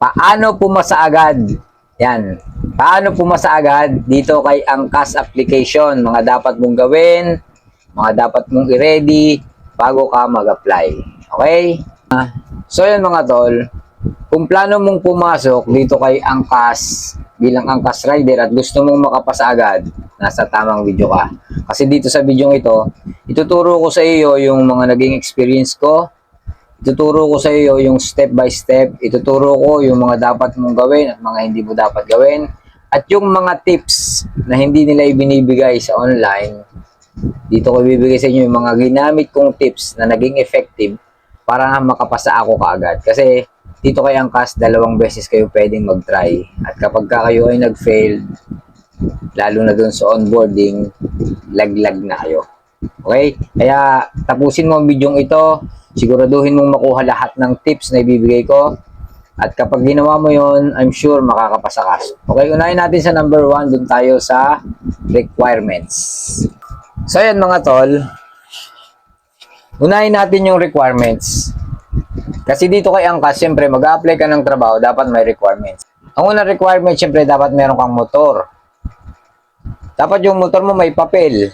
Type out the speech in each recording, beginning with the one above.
Paano pumasa agad? Yan. Paano pumasa agad dito kay Angkas application? Mga dapat mong gawin, mga dapat mong i-ready bago ka mag-apply. Okay? Ah, So yan mga tol, kung plano mong pumasok dito kay Angkas bilang Angkas Rider at gusto mong makapasa agad, nasa tamang video ka. Kasi dito sa video ito, ituturo ko sa iyo yung mga naging experience ko, ituturo ko sa iyo yung step by step, ituturo ko yung mga dapat mong gawin at mga hindi mo dapat gawin, at yung mga tips na hindi nila ibinibigay sa online, dito ko bibigay sa inyo yung mga ginamit kong tips na naging effective para makapasa ako kaagad. Kasi dito kay Angkas, dalawang beses kayo pwedeng mag-try. At kapag ka kayo ay nag-fail, lalo na dun sa onboarding, laglag na kayo. Okay? Kaya tapusin mo ang video ito, siguraduhin mong makuha lahat ng tips na ibibigay ko. At kapag ginawa mo yon, I'm sure makakapasa ka. Okay, unahin natin sa number one, dun tayo sa requirements. So yan mga tol, unahin natin yung requirements. Kasi dito kay Angkas, siyempre mag-apply ka ng trabaho, dapat may requirements. Ang unang requirement, siyempre dapat meron kang motor. Dapat yung motor mo may papel.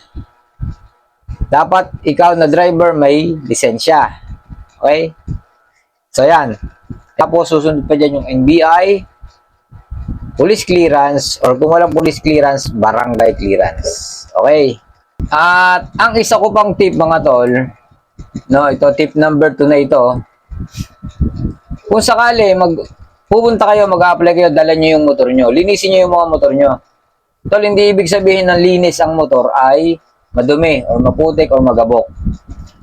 Dapat ikaw na driver may lisensya. Okay? So yan. Tapos susunod pa dyan yung NBI, police clearance, or kung walang police clearance, barangay clearance. Okay? At ang isa ko pang tip mga tol, no, ito tip number 2 na ito. Kung sakali mag pupunta kayo, mag-apply kayo, dala niyo yung motor niyo. Linisin niyo yung mga motor niyo. Tol, hindi ibig sabihin ng linis ang motor ay madumi or maputik or magabok.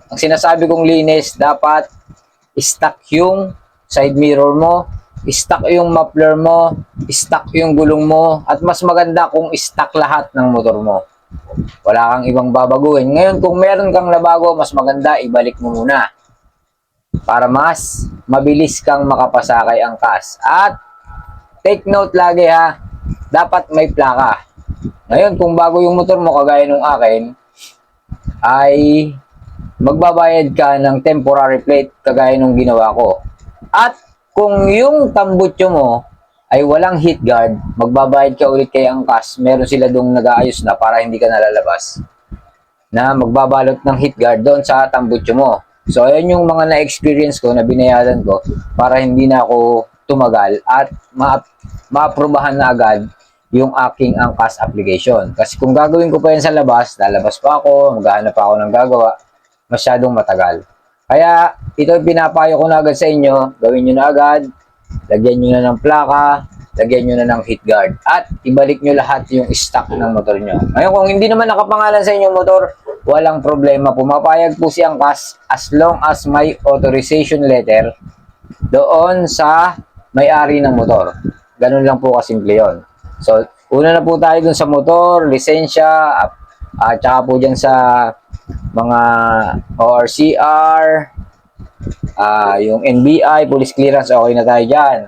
Ang sinasabi kong linis, dapat stock yung side mirror mo, stock yung muffler mo, stock yung gulong mo, at mas maganda kung stock lahat ng motor mo. Wala kang ibang babaguhin. Ngayon, kung meron kang nabago, mas maganda, ibalik mo muna. Para mas mabilis kang makapasa kay angkas. At, take note lagi ha, dapat may plaka. Ngayon, kung bago yung motor mo, kagaya nung akin, ay magbabayad ka ng temporary plate kagaya nung ginawa ko. At kung yung tambutso mo ay walang heat guard, magbabayad ka ulit kay angkas. Meron sila dong nag-aayos na para hindi ka nalalabas. Na magbabalot ng heat guard doon sa tambutso mo. So, ayan yung mga na-experience ko na binayaran ko para hindi na ako tumagal at ma- maaprubahan na agad yung aking angkas application. Kasi kung gagawin ko pa yan sa labas, lalabas pa ako, maghahanap pa ako ng gagawa, masyadong matagal. Kaya ito yung pinapayo ko na agad sa inyo, gawin nyo na agad, lagyan nyo na ng plaka, lagyan nyo na ng heat guard, at ibalik nyo lahat yung stock ng motor nyo. Ngayon kung hindi naman nakapangalan sa inyong motor, walang problema. Pumapayag po si Angkas as long as may authorization letter doon sa may-ari ng motor. Ganun lang po kasimple yun. So, una na po tayo dun sa motor, lisensya, at saka po dyan sa mga ORCR, ah yung NBI, police clearance, okay na tayo dyan.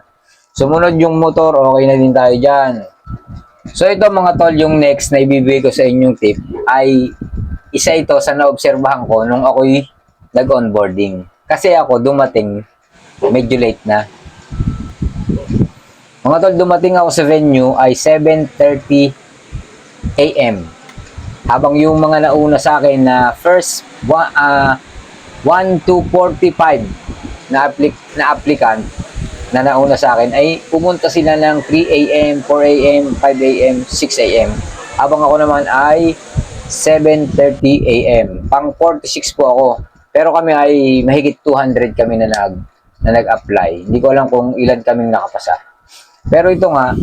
Sumunod yung motor, okay na din tayo dyan. So ito mga tol, yung next na ibibigay ko sa inyong tip ay isa ito sa naobserbahan ko nung ako'y nag-onboarding. Kasi ako dumating medyo late na. Mga tol, dumating ako sa venue ay 7.30 a.m. Habang yung mga nauna sa akin na first ah, 1 to 45 na, applic- na applicant na nauna sa akin ay pumunta sila ng 3 a.m., 4 a.m., 5 a.m., 6 a.m. Habang ako naman ay 7.30 a.m. Pang 46 po ako. Pero kami ay mahigit 200 kami na nag na nag-apply. Hindi ko alam kung ilan kaming nakapasa. Pero ito nga,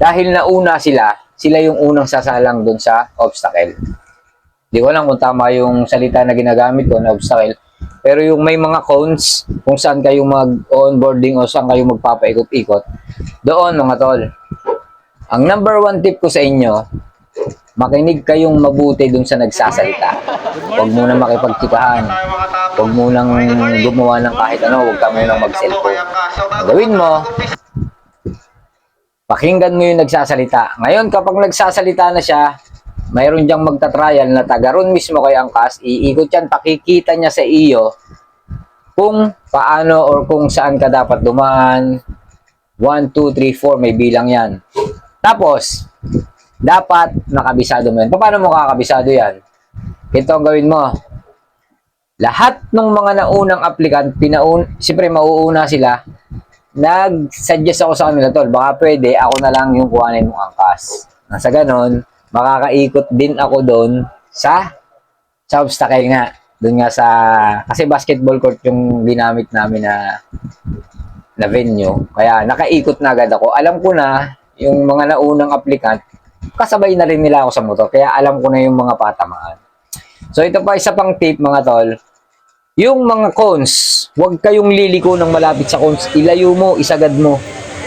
dahil nauna sila, sila yung unang sasalang dun sa obstacle. Hindi ko alam kung tama yung salita na ginagamit ko na obstacle. Pero yung may mga cones, kung saan kayo mag-onboarding o saan kayo magpapaikot-ikot, doon mga tol. Ang number one tip ko sa inyo, makinig kayong mabuti dun sa nagsasalita. Huwag muna makipagtikahan. Huwag munang gumawa ng kahit ano, huwag ka munang mag-cellphone. Gawin mo, pakinggan mo yung nagsasalita. Ngayon, kapag nagsasalita na siya, mayroon diyang magta-trial na taga ron mismo kay Angkas, iikot yan, pakikita niya sa iyo kung paano or kung saan ka dapat dumaan. 1, 2, 3, 4, may bilang yan. Tapos, dapat nakabisado mo yan. Paano mo kakabisado yan? Ito ang gawin mo. Lahat ng mga naunang applicant, pinaun, siyempre mauuna sila, nag-suggest ako sa kanila, tol, baka pwede, ako na lang yung kuhanin mong angkas. Sa ganon, makakaikot din ako doon sa sa obstacle nga. Doon nga sa, kasi basketball court yung ginamit namin na na venue. Kaya nakaikot na agad ako. Alam ko na yung mga naunang applicant, kasabay na rin nila ako sa motor. Kaya alam ko na yung mga patamaan. So ito pa isa pang tip mga tol. Yung mga cones, huwag kayong liliko ng malapit sa cones. Ilayo mo, isagad mo.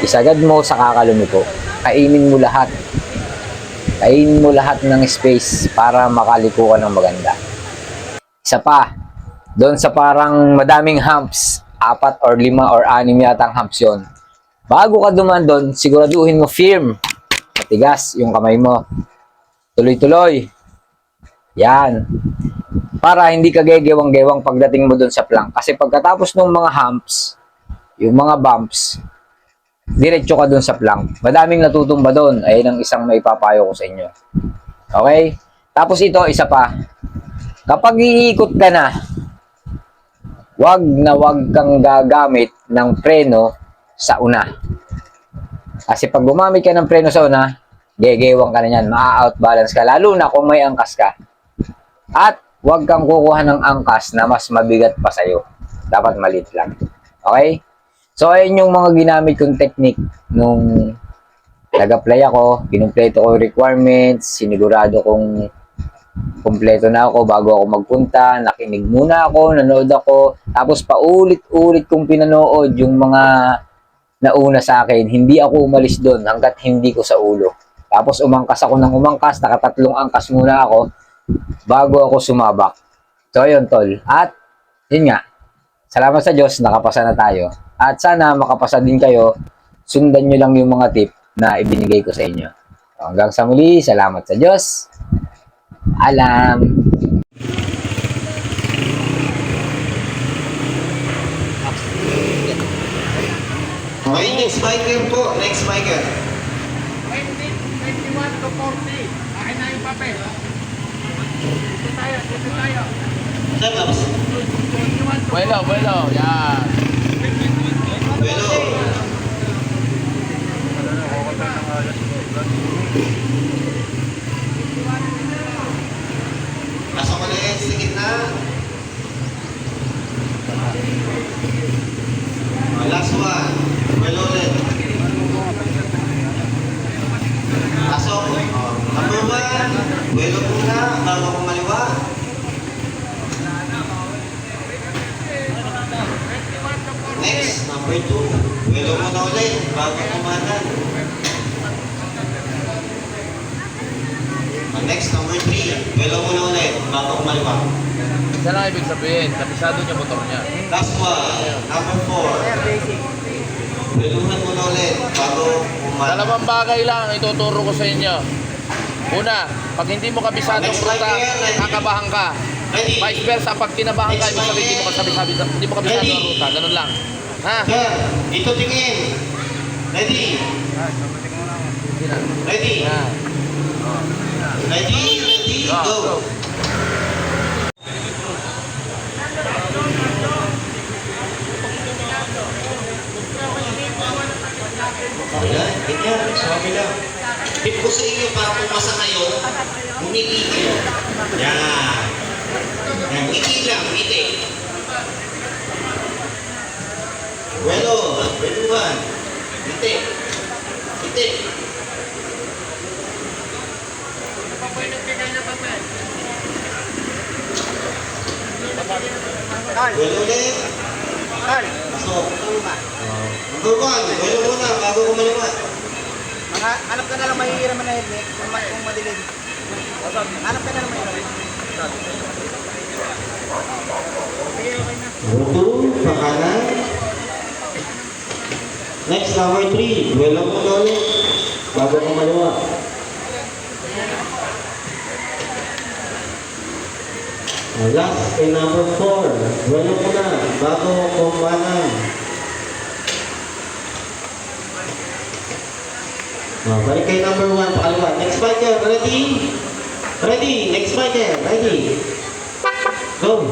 Isagad mo sa kakalumiko. Kainin mo lahat. Kainin mo lahat ng space para makaliko ka ng maganda. Isa pa, doon sa parang madaming humps, apat or lima or anim yata ang humps yun. Bago ka duman doon, siguraduhin mo firm. Matigas yung kamay mo. Tuloy-tuloy. Yan. Para hindi ka gegewang-gewang pagdating mo doon sa plank. Kasi pagkatapos ng mga humps, yung mga bumps, diretso ka doon sa plank. Madaming natutumba doon. Ayun ang isang may papayo ko sa inyo. Okay? Tapos ito, isa pa. Kapag iikot ka na, wag na wag kang gagamit ng preno sa una. Kasi pag gumamit ka ng preno sa una, gegewang ka na yan, maa-outbalance ka, lalo na kung may angkas ka. At wag kang kukuha ng angkas na mas mabigat pa sa'yo. Dapat maliit lang. Okay? So, ayun yung mga ginamit kong technique nung nag-apply ako, kinumpleto ko requirements, sinigurado kong kumpleto na ako bago ako magpunta, nakinig muna ako, nanood ako, tapos paulit-ulit kong pinanood yung mga nauna sa akin. Hindi ako umalis doon hanggat hindi ko sa ulo. Tapos umangkas ako ng umangkas, nakatatlong angkas muna ako bago ako sumabak. So, yun, tol. At, yun nga, salamat sa Diyos, nakapasa na tayo. At sana makapasa din kayo, sundan nyo lang yung mga tip na ibinigay ko sa inyo. Hanggang sa muli, salamat sa Diyos. Alam. Okay, next biker po. Next biker. 20, 21 to 40. Akin na yung papel. Dito tayo, dito tayo. Sir, tapos. 21 to Bueno, bueno, yan. Bueno. Pasok ulit sa gitna. Oh, last one. Well ulit. Pasok. Number one. Well muna bago kumaliwa. Next, number two. Well muna ulit bago kumanan. Next, number three. Well muna ulit bago kumaliwa. Yan ang ibig sabihin. Kabisado niya motor niya. Last one, number four. Biluhan mo na ulit bago kumanan. Dalawang bagay lang ang ituturo ko sa inyo. Una, pag hindi mo kabisado ang ruta, kakabahan ka. Vice versa, pag kinabahan ka, ibig sabihin hindi mo kasabi-sabi, hindi mo kabisado ang ruta. Ganun lang. Ha? Sir, dito tingin. Ready? Ready? Ready? Ready? Go, Go. Go. Ayan, ganyan. Sabi lang. Tip ko sa inyo para pumasa kayo, umiti kayo. Yan. Yan, ngiti lang, ngiti. Bueno, buenuhan. Ngiti. Ngiti. Bueno ulit. Pasok. Number one, bueno muna, bago kumaliwa. Mga, hanap ka na lang mahihira man na helmet kung, ma- kung madilim. Hanap ka na lang mahihira. Buto, pakanan. Next, number three. Well mo na ulit. Bago kumaliwa. Oh, last kay number 4. Duelo muna, bago kumanan. Oh, balik kay number 1, pakaliwa. Next fighter, ready? Ready, next fighter, ready? Go!